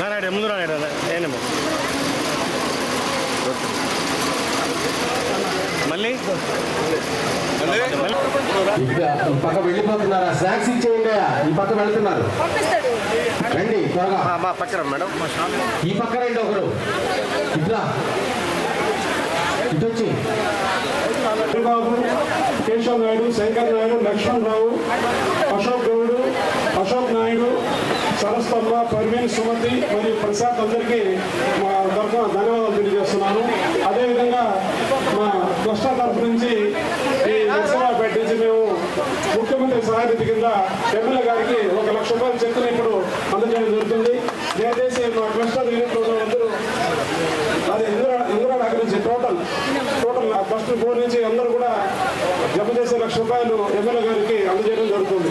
రానాడు ముందు రానాడు ఏనేమో మళ్ళీ? పక్క వెళ్ళిపోతున్నారా? స్నాక్స్ ఇచ్చేయండి ఈ పక్క వెళ్తున్నారు. రండి త్వరగా. మా పక్కన మేడం. ఈ పక్క రండి ఒకరు ఇట్లా. ఇటు వచ్చి కేశవ్ నాయుడు శంకర్ నాయుడు లక్ష్మణ్ రావు అశోక్ గౌడు అశోక్ నాయుడు సరస్వమ్మ పర్వీన్ సుమతి మరియు ప్రసాద్ అందరికీ మా తరఫున ధన్యవాదాలు తెలియజేస్తున్నాను. అదేవిధంగా మా కృష్ణ తరఫు నుంచి ఈ నరసింహపేట నుంచి మేము ముఖ్యమంత్రి సహాయ కింద ఎమ్మెల్యే గారికి ఒక లక్ష రూపాయల చెక్కులు ఇప్పుడు అందజేయడం జరుగుతుంది. దయచేసి మా కృష్ణ యూనిట్ అందరూ అది ఇందిరా ఇందిరా నగర్ నుంచి టోటల్ ఫస్ట్ ఫోర్ నుంచి అందరూ కూడా జమ చేసే లక్ష రూపాయలు ఎమ్మెల్యే గారికి అందజేయడం జరుగుతుంది.